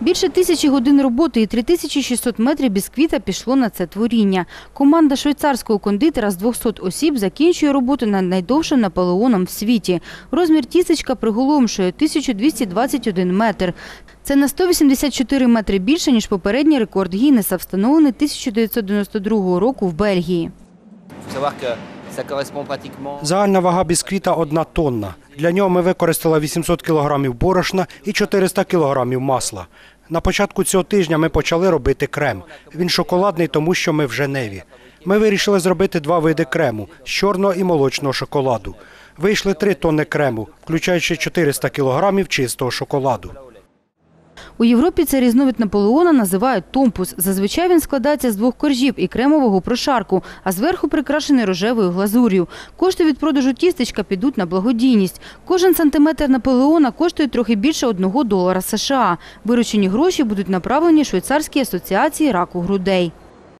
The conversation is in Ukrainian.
Більше тисячі годин роботи і 3600 метрів бісквіта пішло на це творіння. Команда швейцарського кондитера з 200 осіб закінчує роботу над найдовшим наполеоном в світі. Розмір тістечка приголомшує 1221 метр. Це на 184 метри більше, ніж попередній рекорд Гіннеса, встановлений 1992 року в Бельгії. Загальна вага бісквіта – одна тонна. Для нього ми використали 800 кілограмів борошна і 400 кілограмів масла. На початку цього тижня ми почали робити крем. Він шоколадний, тому що ми в Женеві. Ми вирішили зробити два види крему – з чорного і молочного шоколаду. Вийшли 3 тонни крему, включаючи 400 кілограмів чистого шоколаду. У Європі цей різновид Наполеона називають томпус. Зазвичай він складається з двох коржів і кремового прошарку, а зверху прикрашений рожевою глазур'ю. Кошти від продажу тістечка підуть на благодійність. Кожен сантиметр Наполеона коштує трохи більше одного долара США. Виручені гроші будуть направлені Швейцарській асоціації раку грудей.